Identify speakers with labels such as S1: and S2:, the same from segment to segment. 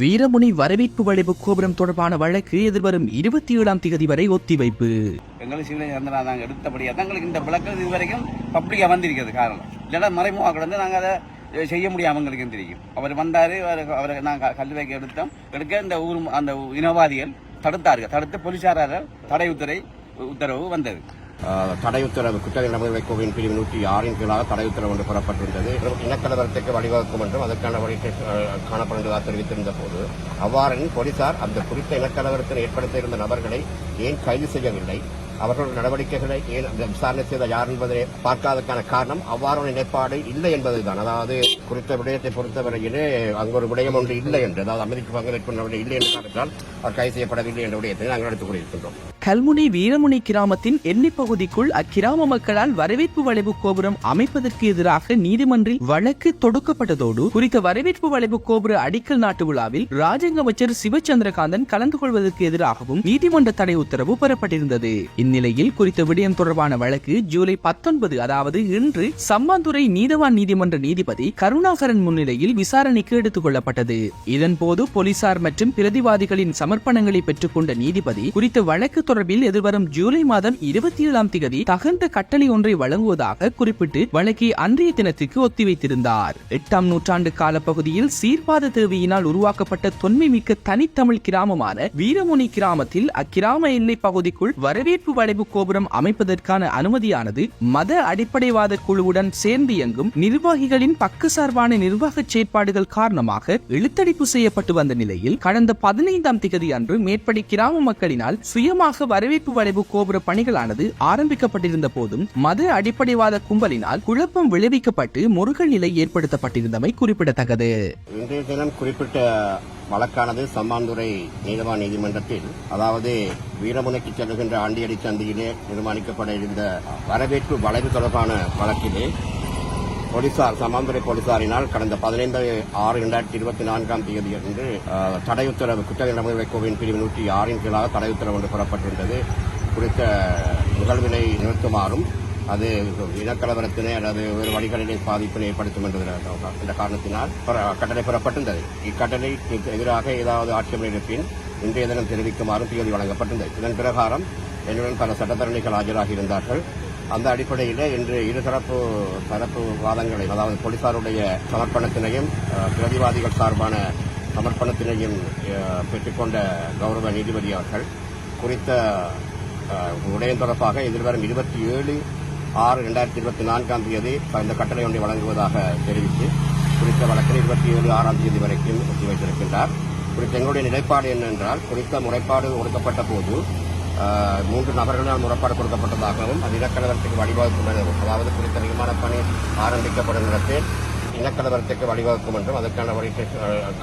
S1: வீரமுனி வரவேற்பு வளைவு கோபுரம் தொடர்பான வழக்கு எதிர்வரும் இருபத்தி ஏழாம் தேதி வரை ஒத்திவைப்பு.
S2: எங்களுக்கு சிவிலை சந்திரா நாங்கள் எடுத்தபடியாக தான் எங்களுக்கு இந்த விளக்கம் இது வரைக்கும் பப்ளிக்காக வந்திருக்கிறது காரணம். இல்லைன்னா மறைமுக கடந்து நாங்கள் அதை செய்ய முடியாம எங்களுக்கு தெரியும். அவர் வந்தார் அவரை நாங்கள் கல்வைக்கு எடுத்தோம். எடுக்க இந்த ஊர் அந்த இனவாதிகள் தடுத்தார்கள். தடுத்து போலீசாரால் தடை உத்தரவு உத்தரவு வந்தது.
S3: தடை உத்தரவு குற்றவியல் நடைமுறை கோவிலின் பிரிவு நூற்றி ஆறின் கீழாக தடை உத்தரவு ஒன்று புறப்பட்டிருந்தது இனக்கலவரத்துக்கு வழிவகுக்கும் என்றும் அதற்கான வழி காணப்படுவதாக தெரிவித்திருந்த போது அவ்வாறின் போலீசார் அந்த குறித்த இனக்கலவரத்தில் ஏற்படுத்த இருந்த நபர்களை ஏன் கைது செய்யவில்லை? அவர்களுடைய நடவடிக்கைகளை ஏன் அந்த விசாரணை செய்த யார் என்பதை பார்க்காததற்கான காரணம் அவ்வாறு நிலைப்பாடு இல்லை என்பதுதான். அதாவது குறித்த விடயத்தை பொறுத்தவரையிலே அங்கு ஒரு விடயம் ஒன்று இல்லை என்று அதாவது அமெரிக்க பங்களிப்பு நடவடிக்கை இல்லை என்று காரணத்தால் அவர் கைது செய்யப்படவில்லை என்ற விடயத்தை நாங்கள் எடுத்துக் கொண்டிருக்கின்றோம்
S1: கல்முனை வீரமுனி கிராமத்தின் எண்ணெய் பகுதிக்குள் அக்கிராம மக்களால் வரவேற்பு வளைவு கோபுரம் அமைப்பதற்கு எதிராக நீதிமன்றில் வழக்கு தொடுக்கப்பட்டதோடு குறித்த வரவேற்பு வளைவு கோபுர அடிக்கல் நாட்டு விழாவில் ராஜாங்க அமைச்சர் சிவச்சந்திரகாந்தன் கலந்து கொள்வதற்கு எதிராகவும் நீதிமன்ற தடை உத்தரவு பெறப்பட்டிருந்தது. இந்நிலையில் குறித்த விடயம் தொடர்பான வழக்கு ஜூலை பத்தொன்பது அதாவது இன்று சம்மாந்துறை நீதவான் நீதிமன்ற நீதிபதி கருணாகரன் முன்னிலையில் விசாரணைக்கு எடுத்துக் கொள்ளப்பட்டது. இதன்போது போலீசார் மற்றும் பிரதிவாதிகளின் சமர்ப்பணங்களை பெற்றுக்கொண்ட நீதிபதி குறித்த வழக்கு தொடர்பில் எதிர்வரும் ஜூலை மாதம் இருபத்தி ஏழாம் தேதி தகுந்த கட்டளை ஒன்றை வழங்குவதாக குறிப்பிட்டு வழக்கை அன்றைய தினத்திற்கு ஒத்திவைத்திருந்தார். எட்டாம் நூற்றாண்டு காலப்பகுதியில் சீர்பாத தேவையினால் உருவாக்கப்பட்ட தொன்மை மிக்க தனித்தமிழ் கிராமமான வீரமுனி கிராமத்தில் அக்கிராம எல்லை பகுதிக்குள் வரவேற்பு வளைவு கோபுரம் அமைப்பதற்கான அனுமதியானது மத அடிப்படைவாத குழுவுடன் சேர்ந்து இயங்கும் நிர்வாகிகளின் பக்கசார்பான நிர்வாக செயற்பாடுகள் காரணமாக இழுத்தடிப்பு செய்யப்பட்டு வந்த நிலையில் கடந்த பதினைந்தாம் திகதி அன்று மேற்படி கிராம மக்களினால் சுயமாக வரவேற்பு வளைவு கோபுர பணிகளானது ஆரம்பிக்கப்பட்டிருந்த போதும் மத அடிப்படைவாத கும்பலினால் குழப்பம் விளைவிக்கப்பட்டு முருகல் நிலை ஏற்படுத்தப்பட்டிருந்தமை குறிப்பிடத்தக்கது.
S3: இன்றைய தினம் குறிப்பிட்ட வழக்கானது சம்மாந்துறை நீதவான் நீதிமன்றத்தில் அதாவது வீரமுனைக்கு செல்லுகின்ற ஆண்டியடி சந்தையிலே நிர்மாணிக்கப்பட இருந்த வரவேற்பு வளைவு தொடர்பான வழக்கிலே போலீசார் சம்மாந்துறை போலீசாரினால் கடந்த பதினைந்து ஆறு இரண்டாயிரத்தி இருபத்தி நான்காம் தேதி அன்று தடை உத்தரவு குற்றவியல் நடைமுறை கோவின் பிரிவு நூற்றி ஆறின் கீழாக தடை உத்தரவு ஒன்று பெறப்பட்டிருந்தது குறித்த நிகழ்வினை நிறுத்துமாறும் அது இனக்கலவரத்தினை அல்லது வேறு வழிகளிலே பாதிப்பினை ஏற்படுத்தும் என்ற இந்த காரணத்தினால் புற- கட்டளை பெறப்பட்டிருந்தது. இக்கட்டளைக்கு எதிராக ஏதாவது ஆட்சேபனை இருப்பின் இன்றைய தினம் தெரிவிக்குமாறும் தேதி வழங்கப்பட்டிருந்தது. இதன் பிரகாரம் என்னுடன் பல சட்டத்தரணிகள் ஆஜராகி இருந்தார்கள். அந்த அடிப்படையில் இன்று இருதரப்பு தரப்பு வாதங்களை அதாவது போலீசாருடைய சமர்ப்பணத்தினையும் பிரதிவாதிகள் சார்பான சமர்ப்பணத்தினையும் பெற்றுக்கொண்ட கௌரவ நீதிபதி அவர்கள் குறித்த உடையம் தொடர்பாக எதிர்வரும் இருபத்தி ஏழு ஆறு இரண்டாயிரத்தி இருபத்தி நான்காம் தேதி இந்த கட்டளை ஒன்றை வழங்குவதாக தெரிவித்து குறித்த வழக்கில் இருபத்தி ஏழு ஆறாம் தேதி வரைக்கும் ஒத்திவைத்திருக்கின்றார். குறித்த எங்களுடைய நிலைப்பாடு என்னென்றால் குறித்த முறைப்பாடு ஒடுக்கப்பட்ட போது மூன்று நபர்களால் முறப்பாடு கொடுக்கப்பட்டதாகவும் அது இனக்கலவரத்துக்கு வழிவகுக்கும் எனவும் அதாவது குறித்த நிர்மாண பணி ஆரம்பிக்கப்படும் இடத்தில் இனக்கலவரத்துக்கு வழிவகுக்கும் என்றும் அதற்கான வழி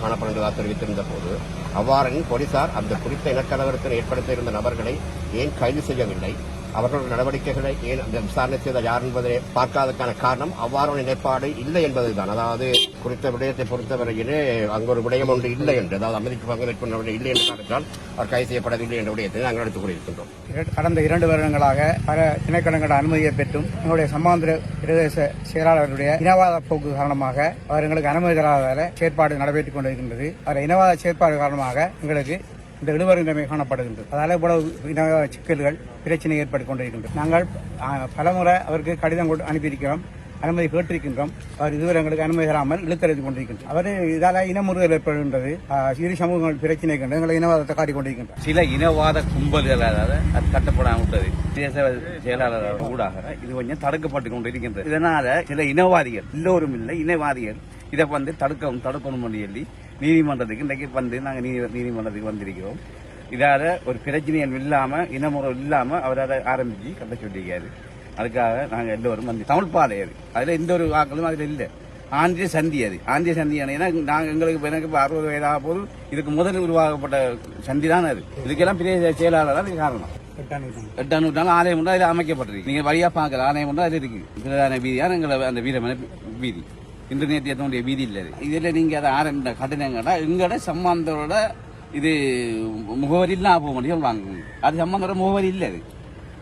S3: காணப்படுவதாக தெரிவித்திருந்த போது அவ்வாறின் போலீசார் அந்த குறித்த இனக்கலவரத்தில் ஏற்படுத்தியிருந்த நபர்களை ஏன் கைது செய்யவில்லை? அவர்களுடைய நடவடிக்கைகளை ஏன் அந்த விசாரணை செய்த யார் என்பதை பார்க்காதற்கான காரணம் அவ்வாறான நிலைப்பாடு இல்லை என்பதுதான். அதாவது குறித்த விடயத்தை பொறுத்தவரையிலே அங்கு ஒரு விடயம் ஒன்று இல்லை என்று அதாவது அமெரிக்க பங்களிப்பு நடவடிக்கை இல்லை என்று காரணத்தால் அவர் கைது செய்யப்படவில்லை என்ற விடயத்தை நாங்கள் எடுத்துக்
S4: கொண்டிருக்கின்றோம் கடந்த இரண்டு வருடங்களாக பல திணைக்களங்கள அனுமதியை பெற்றும் எங்களுடைய சமாந்திர பிரதேச செயலாளர்களுடைய இனவாத போக்கு காரணமாக அவர் எங்களுக்கு அனுமதி தராத செயற்பாடு நடைபெற்றுக் கொண்டிருக்கின்றது. அவர் இனவாத செயற்பாடு காரணமாக எங்களுக்கு இந்த இழுவரி காணப்படுகின்றது. அதால இவ்வளவு இனவாத சிக்கல்கள் பிரச்சனை ஏற்பட்டுக் கொண்டிருக்கின்றது. நாங்கள் பலமுறை அவருக்கு கடிதம் கொண்டு அனுப்பியிருக்கிறோம். அனுமதி கேட்டிருக்கின்றோம். அவர் இதுவரை எங்களுக்கு அனுமதி தராமல் இழுத்தறிந்து கொண்டிருக்கின்றார் அவர் இதால இனமுறுதல் ஏற்படுகின்றது. இரு சமூகங்கள் பிரச்சனை கண்டு எங்களை இனவாதத்தை காட்டிக்கொண்டிருக்கின்றனர்
S2: சில இனவாத கும்பல்களால் அது தட்டப்படாமல் விட்டது. தேச செயலாளர் ஊடாக இது கொஞ்சம் தடுக்கப்பட்டு கொண்டிருக்கின்றது. இதனால சில இனவாதிகள் எல்லோரும் இல்லை இனவாதிகள் இதை வந்து தடுக்கவும் தடுக்கணும் சொல்லி நீதிமன்றத்துக்கு இன்றைக்கு வந்து நாங்கள் நீதி நீதிமன்றத்துக்கு வந்திருக்கிறோம். இதால் ஒரு பிரச்சனைகள் இல்லாமல் இனமுறை இல்லாமல் அவரால் ஆரம்பித்து கட்ட சொல்லியிருக்காரு. அதுக்காக நாங்கள் எல்லோரும் வந்து தமிழ் பாதை அது. எந்த ஒரு வாக்களும் அதில் இல்லை. ஆந்திய சந்தி அது. ஆந்திய சந்தி ஏன்னா நாங்கள் எங்களுக்கு எனக்கு இப்போ அறுபது வயதாக போது இதுக்கு முதல் உருவாக்கப்பட்ட சந்தி தான் அது. இதுக்கெல்லாம் பெரிய செயலாளர் தான் காரணம்.
S4: எட்டாம் நூற்றாண்டு.
S2: ஆலயம் ஒன்று அதில் அமைக்கப்பட்டிருக்கு. நீங்கள் வழியாக பார்க்குற ஆலயம் ஒன்று அதில் இருக்குது பிரதான வீதியான எங்களை அந்த வீரமன வீதி. இன்று நேற்று வீதி இல்லை இதில் நீங்கள் அதை அதை ஆரம்பித்த கட்டணங்கடா எங்கட சம்பந்தரோட இது முகவரி இல்லாம போக முடியும் சொல்றாங்க அது சம்பந்தரோட முகவரி இல்லை அது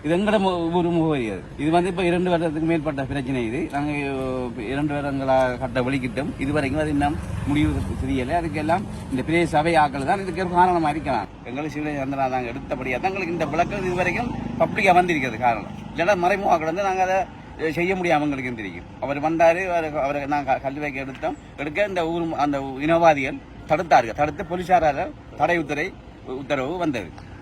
S2: இது எங்கட மு- ஒரு முகவரி அது. இது வந்து இப்போ இரண்டு வருடத்துக்கு மேற்பட்ட பிரச்சனை இது. நாங்கள் இரண்டு வருடங்களாக கட்ட வெளிக்கிட்டோம் இது வரைக்கும் அது இன்னும் முடிவு தெரியலை. அதுக்கெல்லாம் இந்த பெரிய சபை ஆக்கள் தான் இதுக்கு காரணமாக இருக்கலாம். எங்களுக்கு சிவலிங்க சந்திரா நாங்க தான் எங்களுக்கு இந்த விளக்கம் இது வரைக்கும் பப்ளிக்காக வந்திருக்கிறது காரணம். இல்லைன்னா மறைமுக வந்து நாங்கள் அதை செய்ய முடியாமல் எங்களுக்கு தெரியும். அவர் வந்தார் அவரை- அவரை கல்வி வைக்க எடுத்தோம். எடுக்க இந்த ஊர் அந்த இனவாதிகள் தடுத்தார்கள். தடுத்து போலீஸாரால் தடை உத்தரை உத்தரவு வந்தது.